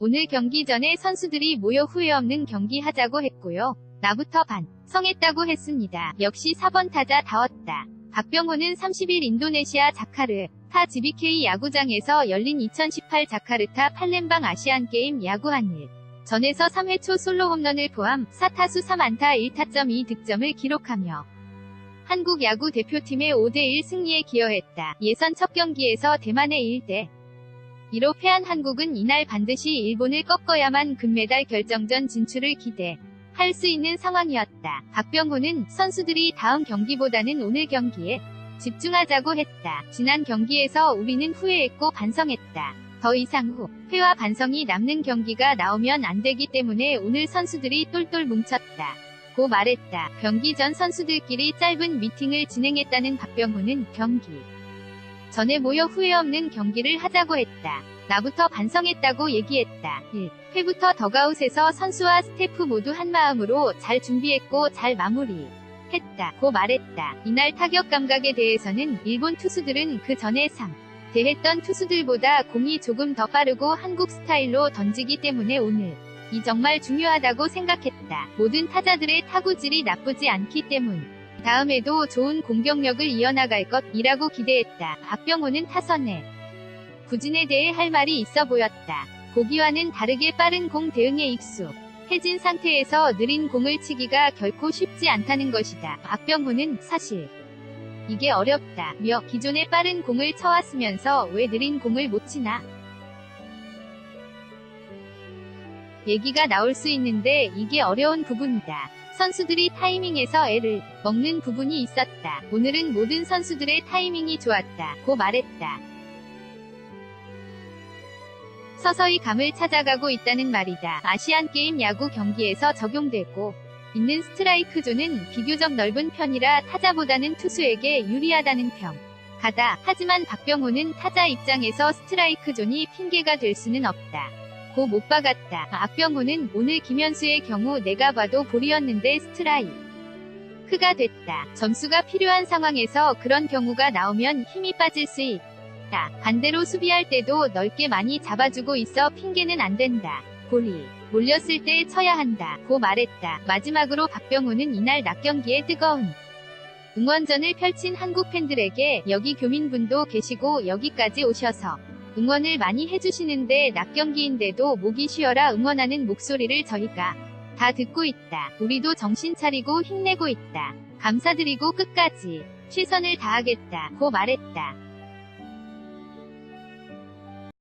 오늘 경기 전에 선수들이 모여 후회 없는 경기 하자고 했고요. 나부터 반, 성했다고 했습니다. 역시 4번 타자 다웠다. 박병호는 30일 인도네시아 자카르, 타 GBK 야구장에서 열린 2018 자카르타 팔렘방 아시안게임 야구 한일. 전에서 3회 초 솔로 홈런을 포함 4타수 3안타 1타점 2득점을 기록하며 한국 야구 대표팀의 5대1 승리에 기여했다. 예선 첫 경기에서 대만의 1대 2로 패한 한국은 이날 반드시 일본을 꺾어야만 금메달 결정전 진출을 기대. 할 수 있는 상황이었다. 박병호는 선수들이 다음 경기보다는 오늘 경기에 집중하자고 했다. 지난 경기에서 우리는 후회했고 반성했다. 더 이상 후 회와 반성이 남는 경기가 나오면 안 되기 때문에 오늘 선수들이 똘똘 뭉쳤다. 고 말했다. 경기 전 선수들끼리 짧은 미팅을 진행했다는 박병호는 경기 전에 모여 후회 없는 경기를 하자고 했다. 나부터 반성했다고 얘기했다. 1. 회부터 더가웃에서 선수와 스태프 모두 한마음으로 잘 준비했고 잘 마무리. 했다. 고 말했다. 이날 타격 감각에 대해서는 일본 투수들은 그 전에 상. 대했던 투수들보다 공이 조금 더 빠르고 한국 스타일로 던지기 때문에 오늘 이 정말 중요하다고 생각했다. 모든 타자들의 타구질이 나쁘지 않기 때문. 다음에도 좋은 공격력을 이어나갈 것이라고 기대했다. 박병호는 타선에 부진에 대해 할 말이 있어 보였다. 보기와는 다르게 빠른 공 대응에 익숙. 해진 상태에서 느린 공을 치기가 결코 쉽지 않다는 것이다. 박병호는 사실 이게 어렵다. 며 기존에 빠른 공을 쳐왔으면서 왜 느린 공을 못 치나? 얘기가 나올 수 있는데 이게 어려운 부분이다. 선수들이 타이밍에서 애를 먹는 부분이 있었다. 오늘은 모든 선수들의 타이밍이 좋았다. 고 말했다. 서서히 감을 찾아가고 있다는 말이다. 아시안게임 야구 경기에서 적용되고 있는 스트라이크 존은 비교적 넓은 편이라 타자보다는 투수에게 유리하다는 평. 가다. 하지만 박병호는 타자 입장에서 스트라이크 존이 핑계가 될 수는 없다. 고 못 박았다. 박병호는 오늘 김현수의 경우 내가 봐도 볼이었는데 스트라이크. 크가 됐다. 점수가 필요한 상황에서 그런 경우가 나오면 힘이 빠질 수 있다. 반대로 수비할 때도 넓게 많이 잡아주고 있어 핑계는 안 된다. 볼이 몰렸을 때 쳐야 한다. 고 말했다. 마지막으로 박병호는 이날 낮 경기에 뜨거운 응원전을 펼친 한국 팬들에게 여기 교민분도 계시고 여기까지 오셔서 응원을 많이 해주시는데 낮 경기인데도 목이 쉬어라 응원하는 목소리를 저희가 다 듣고 있다. 우리도 정신 차리고 힘내고 있다. 감사드리고 끝까지 최선을 다하겠다. 고 말했다.